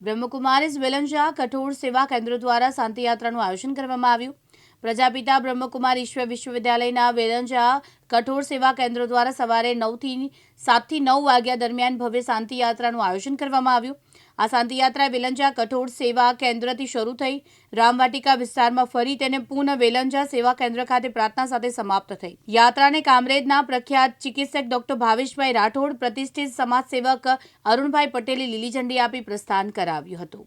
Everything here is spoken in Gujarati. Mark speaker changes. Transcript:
Speaker 1: બ્રહ્મકુમારીઝ વેલંજા કઠોળ સેવા કેન્દ્ર દ્વારા શાંતિયાત્રાનું આયોજન કરવામાં આવ્યું. પ્રજાપિતા બ્રહ્મકુમાર ઈશ્વર વિશ્વવિદ્યાલયના વેદંજા કઠોર સેવા કેન્દ્રો દ્વારા સવારે નવથી સાતથી નવ વાગ્યા દરમિયાન ભવ્ય શાંતિયાત્રાનું આયોજન કરવામાં આવ્યું. આ શાંતિયાત્રા વેલંજા કઠોળ સેવા કેન્દ્રથી શરૂ થઈ રામવાટિકા વિસ્તારમાં ફરી તેને પુનઃ વેલંજા સેવા કેન્દ્ર ખાતે પ્રાર્થના સાથે સમાપ્ત થઈ. યાત્રાને કામરેજના પ્રખ્યાત ચિકિત્સક ડોક્ટર ભાવેશભાઈ રાઠોડ, પ્રતિષ્ઠિત સમાજસેવક અરુણભાઈ પટેલે લીલી ઝંડી આપી પ્રસ્થાન કરાવ્યું હતું.